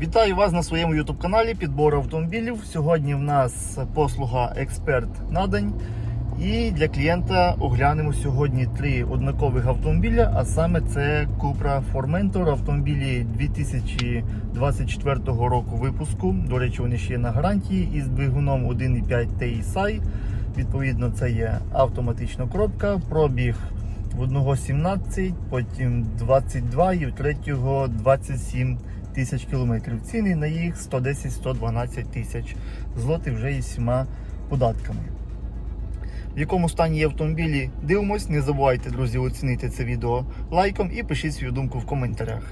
Вітаю вас на своєму YouTube каналі Підбор автомобілів. Сьогодні в нас послуга Експерт на день. І для клієнта оглянемо сьогодні три однакових автомобіля, а саме це Cupra Formentor, автомобілі 2024 року випуску. До речі, вони ще є на гарантії із двигуном 1.5 TSI. Відповідно, це є автоматична коробка, пробіг в одного 17, потім 22 і в третього 27 тисяч кілометрів. Ціни на їх 110-112 тисяч злотих вже із всіма податками. В якому стані є автомобілі, дивимось. Не забувайте, друзі, оцінити це відео лайком і пишіть свою думку в коментарях.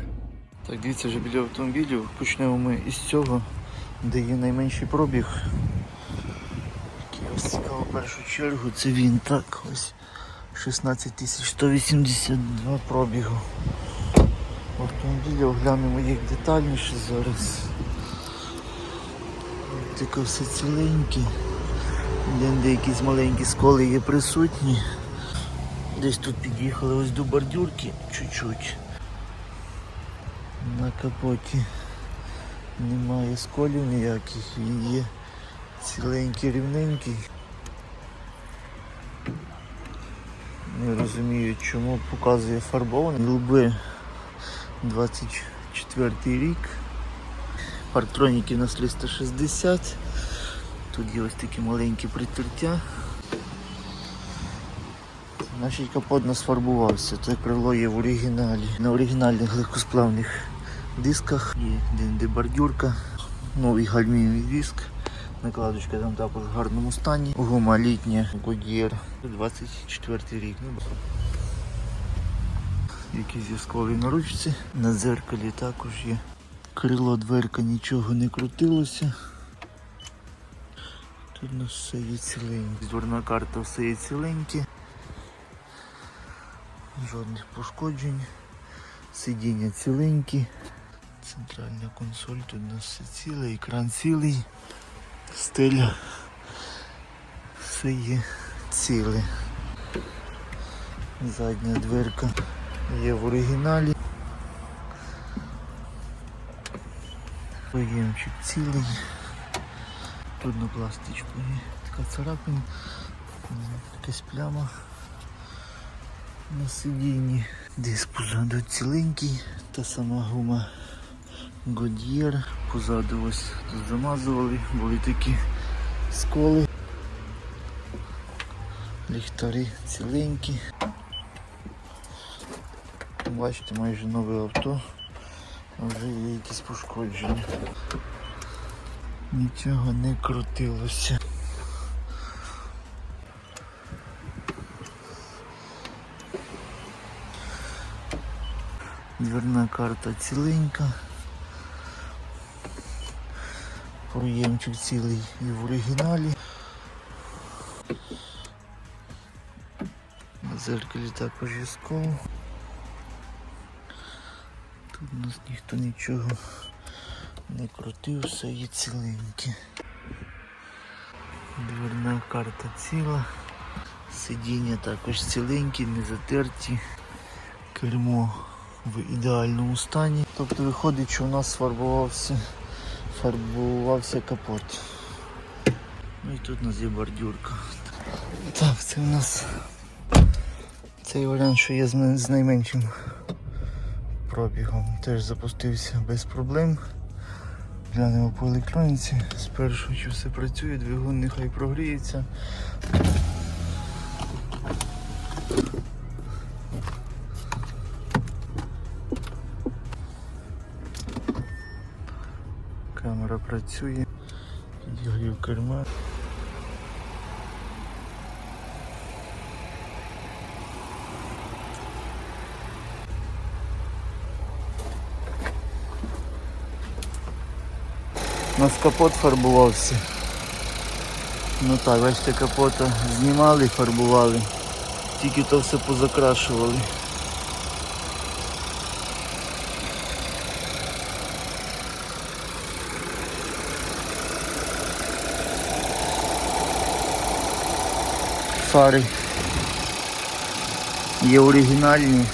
Так, дивіться вже біля автомобілів. Почнемо ми із цього, де є найменший пробіг. Який ось цікаво в першу чергу, це він так ось 16 182 пробігу. Автомобілі оглянемо їх детальніше зараз. Таке все ціленьке. Де якісь маленькі сколи є присутні. Десь тут під'їхали ось до бордюрки чуть-чуть. На капоті немає сколів ніяких, він є ціленький, рівненький. Не розумію, чому показує фарбований. Луби 24 рік. Парктроніки у нас 360. Тут є ось такі маленькі притертя. Наш капот нас фарбувався. Це крило є в оригіналі. На оригінальних легкосплавних дисках. Є де бордюрка, новий гальмівний диск. Накладочка там також в гарному стані. Гума літня, Goodyear. 24 рік. Якісь зв'язкові на ручці. На дзеркалі також є. Крило, дверка, нічого не крутилося. Тут у нас все є ціленьке. Дверна карта все є ціленьке. Жодних пошкоджень. Сидіння ціленькі. Центральна консоль, тут у нас все ціле, екран цілий. Стиля. Все є ціле. Задня дверка є в оригіналі. Поємчик цілий. Тут на пластичку є така царапина, якась пляма на сидінні. Диск позаду ціленький, та сама гума Goodyear. Позаду ось тут замазували, були такі сколи. Ліхтари ціленькі. Бачите, майже нове авто, а вже є якісь пошкодження. Нічого не крутилося. Дверна карта ціленька. Проємчик цілий і в оригіналі. На зеркалі також є скол. У нас ніхто нічого не крутив, все є ціленьке. Дверна карта ціла. Сидіння також ціленькі, не затерті. Кермо в ідеальному стані. Тобто виходить, що у нас фарбувався, фарбувався капот. Ну і тут у нас є бордюрка. Так, це у нас цей варіант, що є з найменшим пробігом. Теж запустився без проблем. Глянемо по електроніці. Спершу чи все працює, двигун нехай прогріється. Камера працює. Підігрів керма. Нас капот фарбувався. Ну так, бачите, капота знімали, фарбували. Тільки то все позакрашували. Фари є оригінальні.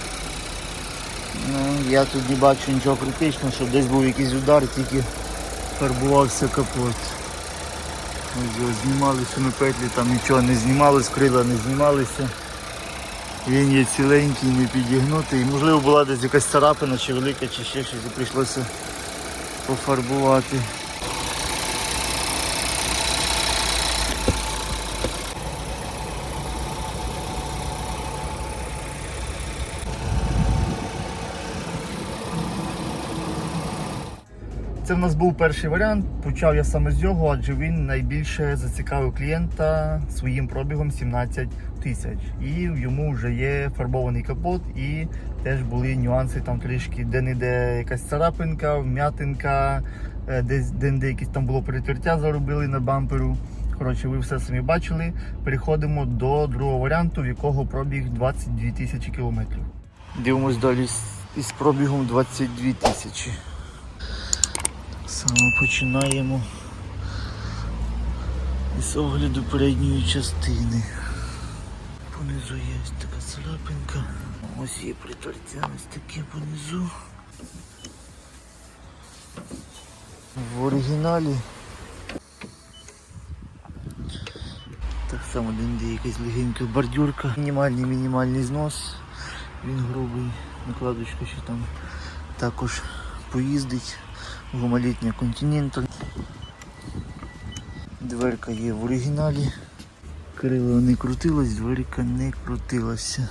Ну, я тут не бачу нічого критичного, що десь був якийсь удар, тільки фарбувався капот. Ось його знімали на петлі, там нічого не знімалось, крила не знімалися. Він є ціленький, не підігнутий. Можливо була десь якась царапина чи велика, чи ще щось, і прийшлося пофарбувати. Це в нас був перший варіант. Почав я саме з нього, адже він найбільше зацікавив клієнта своїм пробігом 17 тисяч. І йому вже є фарбований капот, і теж були нюанси там трішки, де-не-де якась царапинка, вм'ятинка, е, десь де-не-де якесь там було перетвертя, заробили на бамперу. Коротше, ви все самі бачили. Переходимо до другого варіанту, в якого пробіг 22 тисячі кілометрів. Дивимось далі із пробігом 22 тисячі. Саме починаємо із огляду передньої частини. Понизу є ось така царапинка. Ось є притертя ось таке понизу. В оригіналі так само де якась легенька бордюрка. Мінімальний мінімальний знос. Він грубий, накладочка ще там також поїздить. Гумалітня Continental. Дверка є в оригіналі. Крило не крутилось, дверка не крутилася.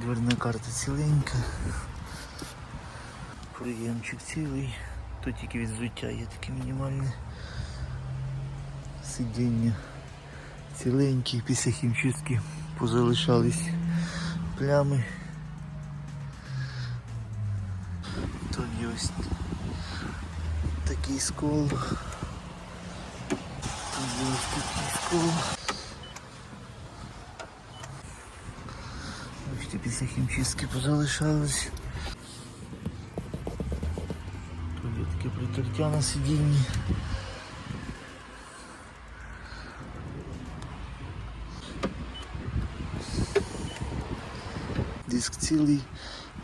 Дверна карта ціленька. Приємчик цілий. Тут тільки від взуття є таке мінімальне. Сидіння ціленькі, після хімчистки позалишались плями. Тут ось такий скол. Є ось такий скол. Бачите, після хімчистки позалишались. Є таке притертя на сидінні. Диск цілий,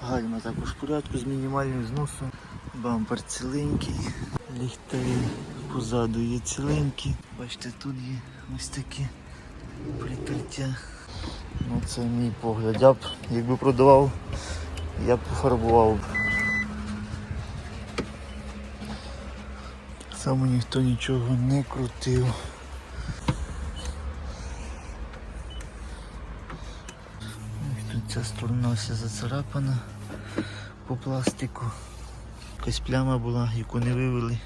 гальма також в порядку з мінімальним зносом. Бампер ціленький, ліхтарі позаду є ціленькі. Бачите, тут є ось такі прикриття. Ну це мій погляд. Я б, якби продавав, я б пофарбував. Саме ніхто нічого не крутив. Ось Тут ця сторона вся зацарапана по пластику. Якась пляма була, яку не вивели.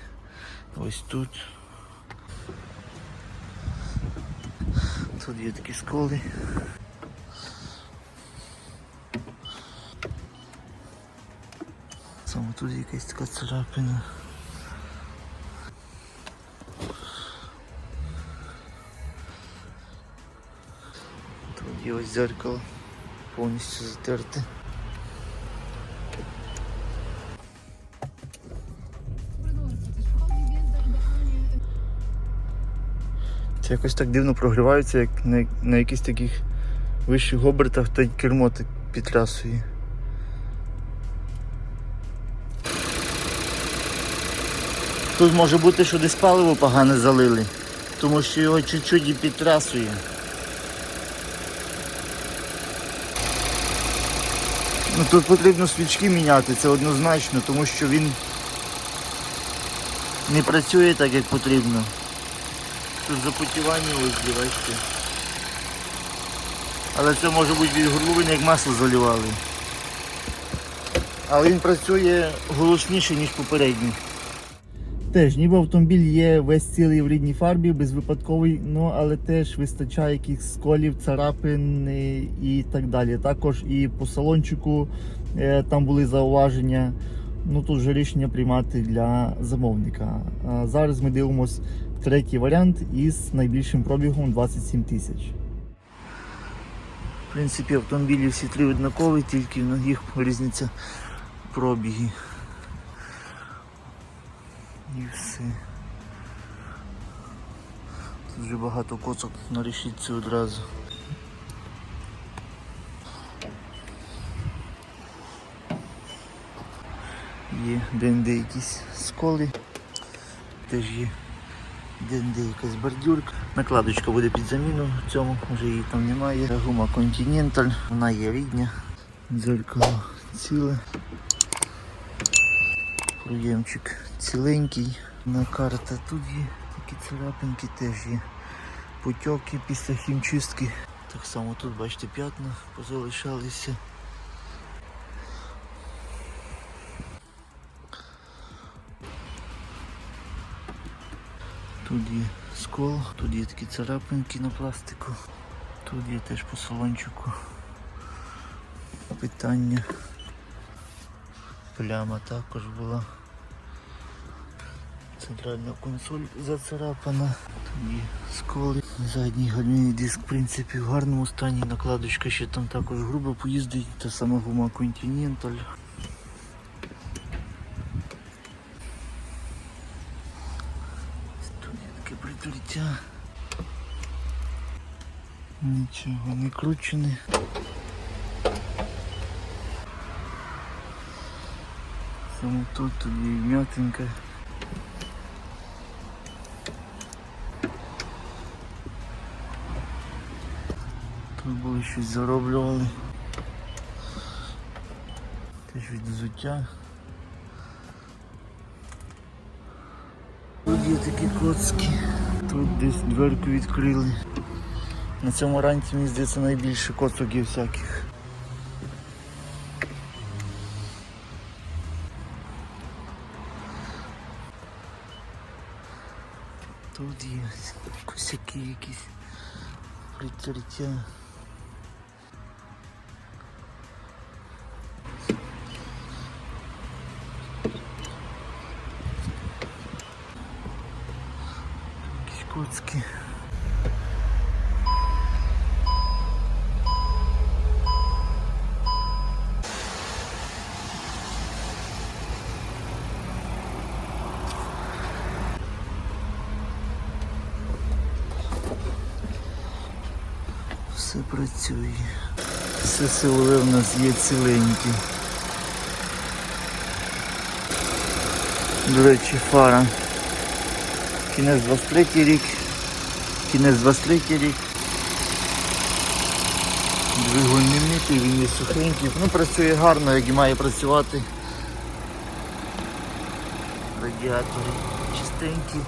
Ось тут. Тут є такі сколи. Саме тут якась така царапина. Тут є ось дзеркало повністю затерте. Це якось так дивно прогрівається, як на, на якихось таких вищих обертах та й кермо підтрясує. Тут може бути, що десь паливо погане залили, тому що його чуть-чуть і підтрасує. Ну, тут потрібно свічки міняти, це однозначно, тому що він не працює так, як потрібно. Тут запотівання ось, бачите. Але це може бути від горловини, як масло заливали. Але він працює голосніше, ніж попередній. Теж, ніби автомобіль є весь цілий в рідній фарбі, безвипадковий, ну але теж вистачає якихось сколів, царапин е, і так далі. Також і по салончику е, там були зауваження. Ну тут вже рішення приймати для замовника. А зараз ми дивимось третій варіант із найбільшим пробігом 27 тисяч. В принципі, автомобілі всі три однакові, тільки в них різниця пробіги. І все. Тут вже багато коцок на решітці одразу. Є де якісь сколи. Теж є де якась бордюрка. Накладочка буде під заміну в цьому, вже її там немає. Гума Continental, вона є рідня. Дзеркало ціле. Проємчик ціленький. На карта тут є такі царапинки теж є. Потьоки після хімчистки. Так само тут, бачите, п'ятна позалишалися. Тут є скол, тут є такі царапинки на пластику. Тут є теж по салончику питання. Пляма також була. Центральна консоль зацарапана. Є сколи. Задній гальмівний диск, в принципі, в гарному стані. Накладочка ще там також грубо поїздить. Та сама гума Continental. Таке прикриття. Нічого не кручене. Саме тут є м'ятинка. Тут були щось зароблювали. Теж від взуття. Тут є такі коцки. Тут десь дверку відкрили. На цьому ранці, мені здається, найбільше коцок є всяких. Тут є косяки якісь прикриття. Все працює. Все силове в нас є ціленькі. До речі, фара. Кінець 23 рік. Кінець 23 рік. Двигун не митий, він є сухенький. Ну, працює гарно, як і має працювати. Радіатори чистенькі,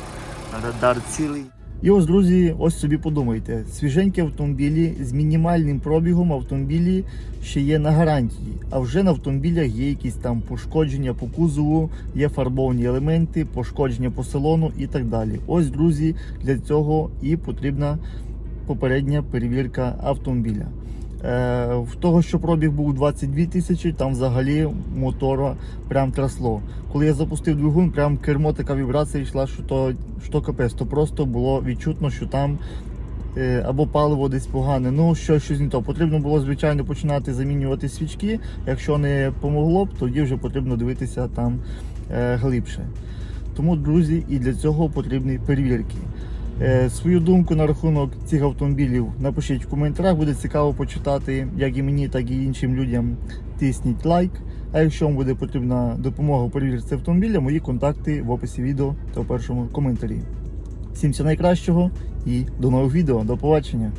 радар цілий. І ось, друзі, ось собі подумайте, свіженькі автомобілі з мінімальним пробігом автомобілі ще є на гарантії, а вже на автомобілях є якісь там пошкодження по кузову, є фарбовані елементи, пошкодження по салону і так далі. Ось, друзі, для цього і потрібна попередня перевірка автомобіля. Е, в того, що пробіг був 22 тисячі, там взагалі мотора прям трясло. Коли я запустив двигун, прям кермо така вібрація йшла, що то що капець, то просто було відчутно, що там е, або паливо десь погане, ну що щось не то. Потрібно було, звичайно, починати замінювати свічки. Якщо не помогло б, тоді вже потрібно дивитися там е, глибше. Тому, друзі, і для цього потрібні перевірки. Е, Свою думку на рахунок цих автомобілів напишіть в коментарях, буде цікаво почитати, як і мені, так і іншим людям. Тисніть лайк. А якщо вам буде потрібна допомога у перевірці автомобіля, мої контакти в описі відео та в першому коментарі. Всім всього найкращого і до нових відео. До побачення!